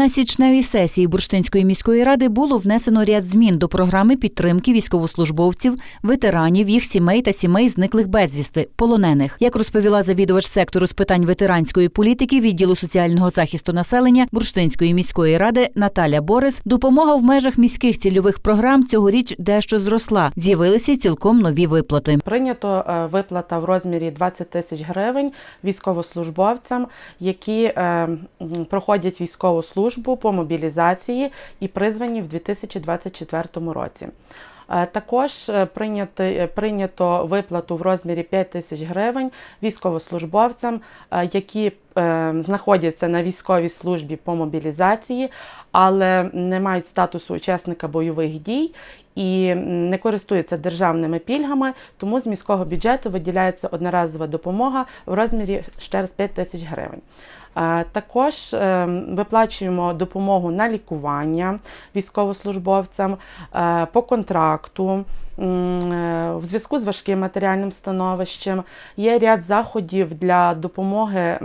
На січневій сесії Бурштинської міської ради було внесено ряд змін до програми підтримки військовослужбовців, ветеранів, їх сімей та сімей зниклих безвісти, полонених. Як розповіла завідувач сектору з питань ветеранської політики відділу соціального захисту населення Бурштинської міської ради Наталя Борис, допомога в межах міських цільових програм цьогоріч дещо зросла. З'явилися цілком нові виплати. Прийнято виплата в розмірі 20 тисяч гривень військовослужбовцям, які проходять військову службу по мобілізації і призвані в 2024 році. Е, Також е, е, прийнято виплату в розмірі 5 тисяч гривень військовослужбовцям, які знаходяться на військовій службі по мобілізації, але не мають статусу учасника бойових дій і не користуються державними пільгами, тому з міського бюджету виділяється одноразова допомога в розмірі ще раз 5 тисяч гривень. Також е, виплачуємо допомогу на лікування військовослужбовцям е, по контракту. е, В зв'язку з важким матеріальним становищем є ряд заходів для допомоги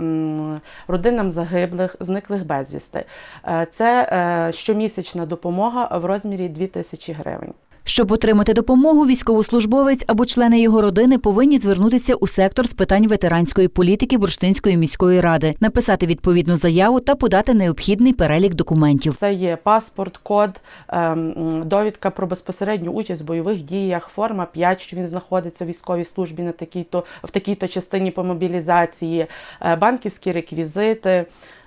родинам загиблих, зниклих безвісти. Е, Це щомісячна допомога в розмірі 2 тисячі гривень. Щоб отримати допомогу, військовослужбовець або члени його родини повинні звернутися у сектор з питань ветеранської політики Бурштинської міської ради, написати відповідну заяву та подати необхідний перелік документів. Це є паспорт, код, ем, довідка про безпосередню участь в бойових діях, форма 5, що він знаходиться в військовій службі на такій-то в такій-то частині по мобілізації, е, банківські реквізити.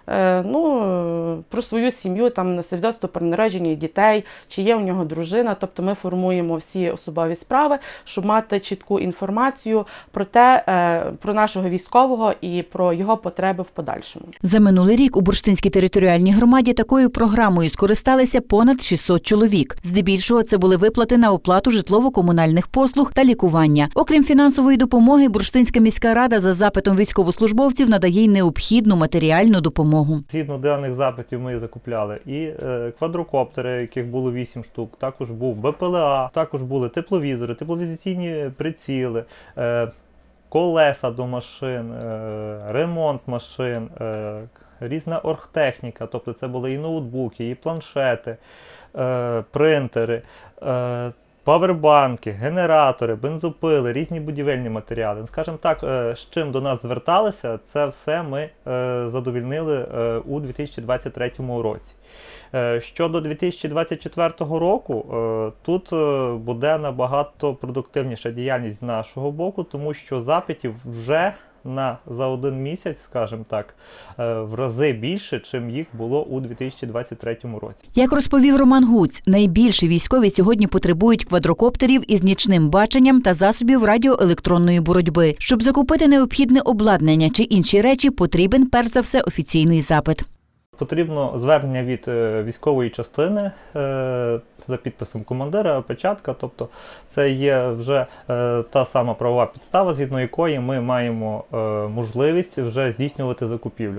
Е, Ну, про свою сім'ю, там свідоцтво про народження дітей, чи є у нього дружина. Тобто ми формуємо всі особові справи, щоб мати чітку інформацію про те, е, про нашого військового і про його потреби в подальшому. За минулий рік у Бурштинській територіальній громаді такою програмою скористалися понад 600 чоловік. Здебільшого це були виплати на оплату житлово-комунальних послуг та лікування. Окрім фінансової допомоги, Бурштинська міська рада за запитом військовослужбовців надає й необхідну матеріальну допомогу. Згідно даних запитів ми закупляли і е, квадрокоптери, яких було 8 штук, також був БПЛА, також були тепловізори, тепловізаційні приціли, е, колеса до машин, е, ремонт машин, різна оргтехніка, тобто це були і ноутбуки, і планшети, принтери. Павербанки, генератори, бензопили, різні будівельні матеріали. Скажімо так, е, з чим до нас зверталися, це все ми е, задовільнили е, у 2023 році. Щодо 2024 року, тут буде набагато продуктивніша діяльність з нашого боку, тому що запитів вже на за один місяць, скажімо так, е, в рази більше, чим їх було у 2023 році. Як розповів Роман Гуць, найбільше військові сьогодні потребують квадрокоптерів із нічним баченням та засобів радіоелектронної боротьби. Щоб закупити необхідне обладнання чи інші речі, потрібен перш за все офіційний запит. Потрібно звернення від е, військової частини е, за підписом командира, печатка. Тобто це є вже е, та сама правова підстава, згідно якої ми маємо можливість вже здійснювати закупівлю.